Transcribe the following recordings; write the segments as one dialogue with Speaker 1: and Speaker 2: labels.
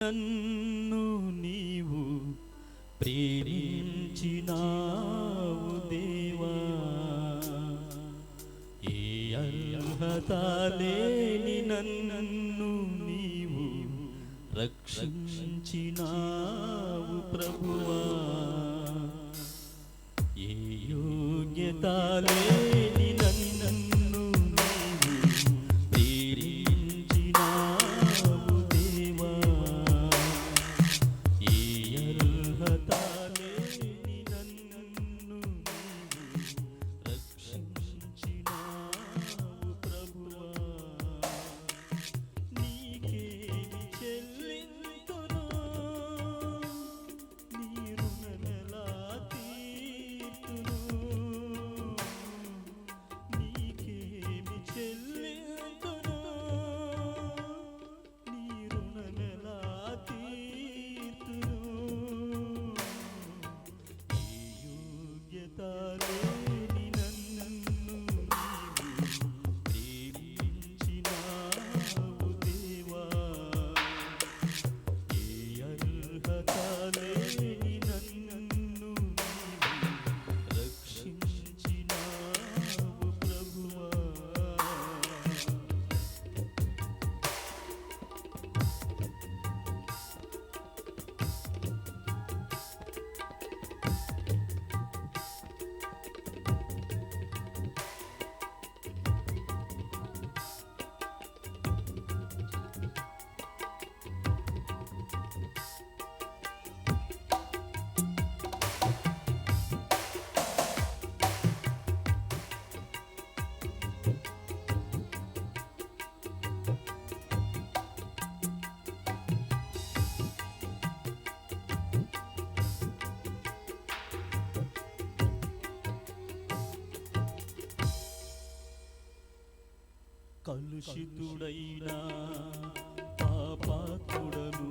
Speaker 1: నన్ను నీవు ప్రేమించినావు దేవా. ఏ అర్హత లేని నన్ను నీవు రక్షించినావు ప్రభువా. ఏ యోగ్యత లేని కలుషితుడైనా పాపాత్ముడను.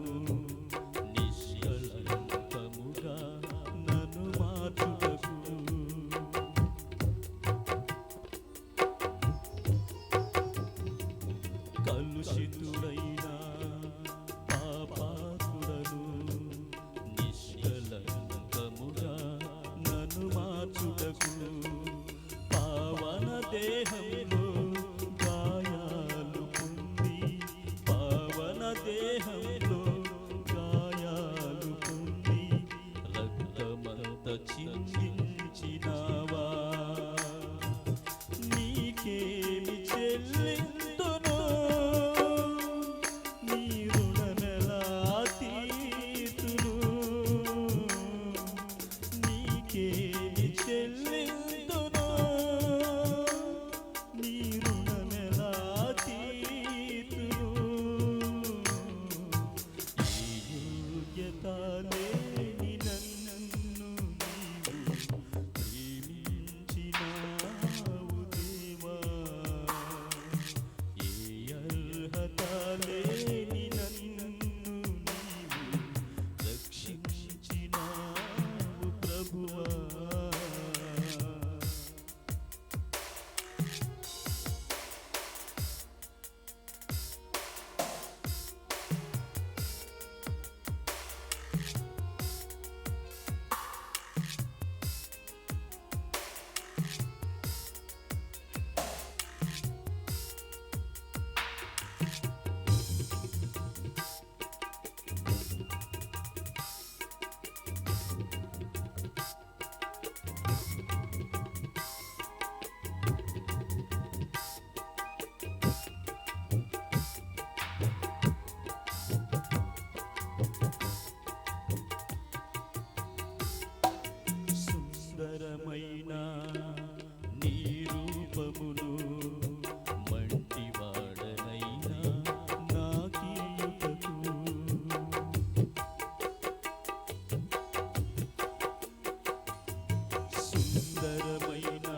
Speaker 1: సుందరమైన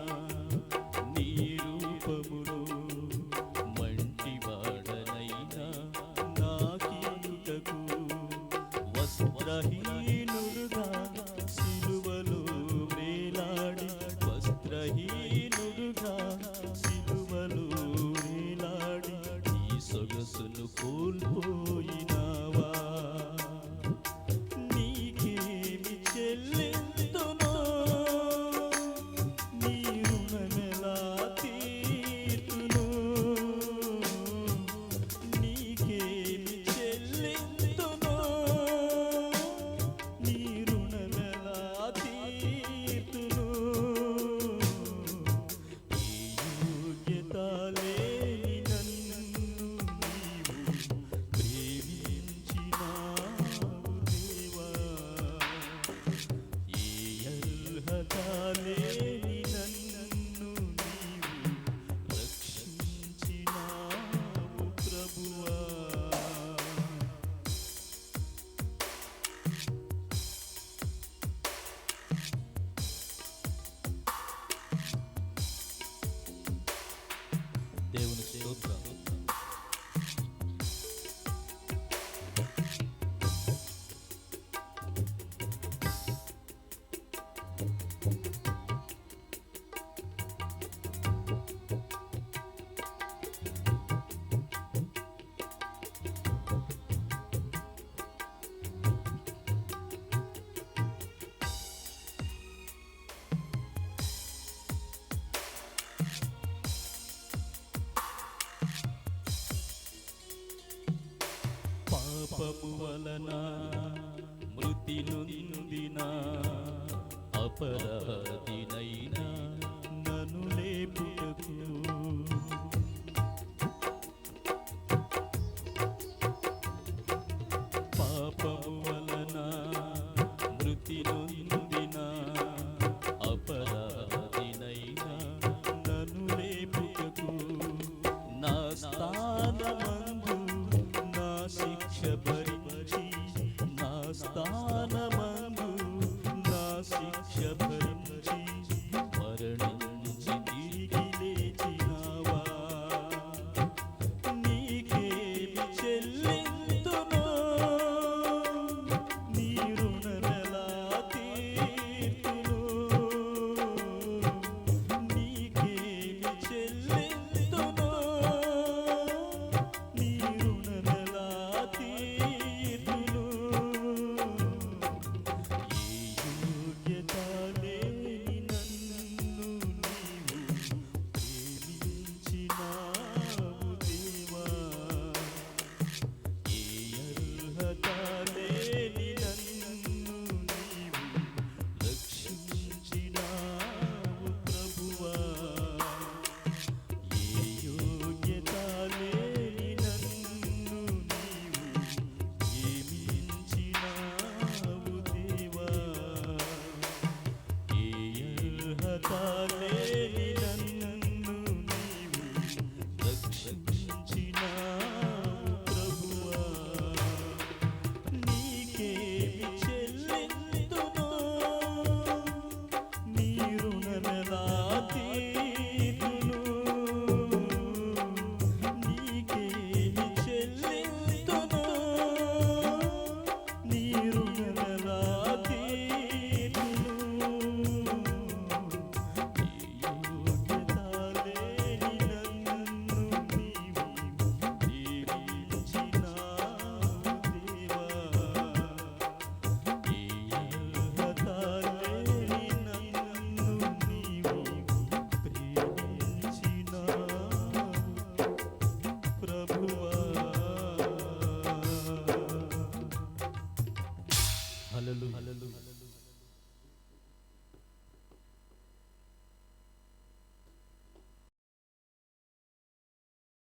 Speaker 1: నీ రూపములో మంటివాడనైనా నాకీతకు వస్త్రహీనుడుగా సిలువలో వేలాడి వస్త్రహీనుడుగా సిలువలో వేలాడి నీ సొగసును కోల్పోయినావా? వలన మృతి నొందిన అపరాధినైనా